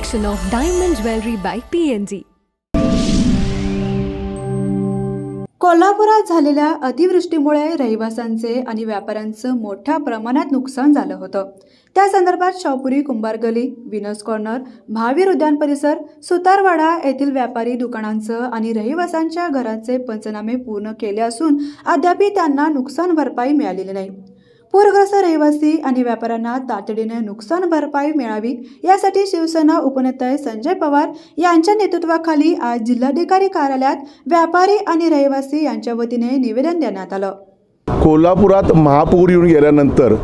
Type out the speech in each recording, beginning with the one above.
collection of diamond jewelry by PNG. कोल्हापुरात झालेल्या अतिवृष्टीमुळे रहिवाशांचे आणि व्यापाऱ्यांचं मोठ्या प्रमाणात नुकसान झालं होतं त्या संदर्भात शाहपुरी कुंभार गली विनस कॉर्नर महावीर उद्यान परिसर सुतारवाडा येथील व्यापारी दुकानांचं आणि रहिवाशांच्या घरांचे पंचनामे पूर्ण केले असून अद्यापही त्यांना नुकसान भरपाई मिळालेली नाही पूरग्रस्त रहिवासी आणि व्यापाऱ्यांना तातडीने नुकसान भरपाई मिळावी यासाठी शिवसेना उपनेते संजय पवार यांच्या नेतृत्वाखाली आज जिल्हाधिकारी कार्यालयात व्यापारी आणि रहिवासी यांच्या वतीने निवेदन देण्यात आलं. कोल्हापुरात महापूर येऊन गेल्यानंतर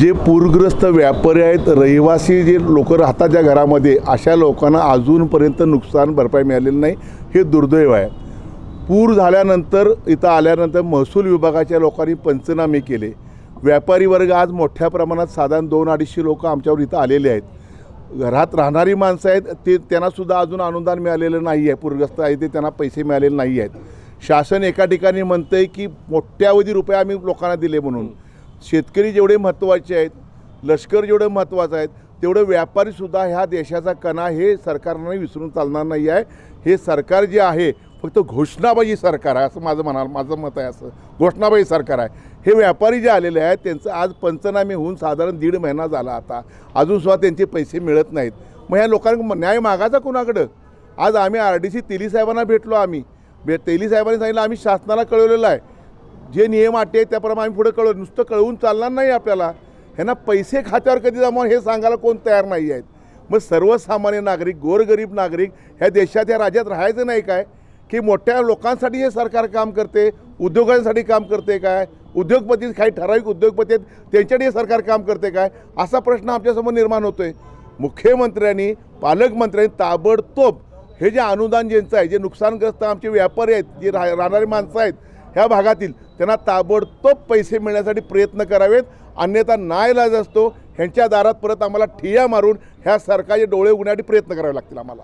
जे पूरग्रस्त व्यापारी आहेत रहिवासी जे लोक राहतात ज्या घरामध्ये अशा लोकांना अजूनपर्यंत नुकसान भरपाई मिळालेली नाही हे दुर्दैव आहे. पूर झाल्यानंतर इथं आल्यानंतर महसूल विभागाच्या लोकांनी पंचनामे केले. व्यापारी वर्ग आज मोठ्या प्रमाणात साधारण दोन अडीचशे लोक आमच्यावर इथं आलेले आहेत. घरात राहणारी माणसं आहेत ते त्यांनासुद्धा अजून अनुदान मिळालेलं नाही आहे. पूरग्रस्त आहे ते त्यांना पैसे मिळालेले नाही आहेत. शासन एका ठिकाणी म्हणतं आहे की मोठ्यावधी रुपये आम्ही लोकांना दिले म्हणून. शेतकरी जेवढे महत्त्वाचे आहेत लष्कर जेवढं महत्त्वाचं आहेत तेवढं व्यापारीसुद्धा ह्या देशाचा कणा हे सरकारने विसरून चालणार नाही आहे. हे सरकार जे आहे फक्त घोषणाबाजी सरकार आहे असं माझं म्हणा माझं मत आहे असं. घोषणाबाजी सरकार आहे. हे व्यापारी जे आलेले आहेत त्यांचं आज पंचनामे होऊन साधारण दीड महिना झाला आता. अजूनसुद्धा त्यांचे पैसे मिळत नाहीत. मग ह्या लोकांना न्याय मागायचा कुणाकडं? आज आम्ही आर डी सी तेली साहेबांना भेटलो आम्ही. बे तेली साहेबांनी सांगितलं आम्ही शासनाला कळवलेलं आहे. जे नियम आटे आहेत त्याप्रमाणे आम्ही पुढे कळवलं नुसतं कळवून चालणार नाही आपल्याला. ह्यांना पैसे खात्यावर कधी जमा हे सांगायला कोण तयार नाही आहेत. मग सर्वसामान्य नागरिक गोरगरीब नागरिक ह्या देशात ह्या राज्यात राहायचं नाही काय? की मोठ्या लोकांसाठी हे सरकार काम करते उद्योगांसाठी काम करते काय? उद्योगपती काही ठराविक उद्योगपती आहेत त्यांच्यासाठी हे सरकार काम करते काय? असा प्रश्न आमच्यासमोर निर्माण होतोय. मुख्यमंत्र्यांनी पालकमंत्र्यांनी ताबडतोब हे जे अनुदान ज्यांचं आहे जे नुकसानग्रस्त आमचे व्यापारी आहेत जे राह राहणारी माणसं आहेत ह्या भागातील त्यांना ताबडतोब पैसे मिळण्यासाठी प्रयत्न करावेत. अन्यथा नाईलाज असतो. ह्यांच्या दारात परत आम्हाला ठिया मारून ह्या सरकारचे डोळे उघडण्यासाठी प्रयत्न करावे लागतील आम्हाला.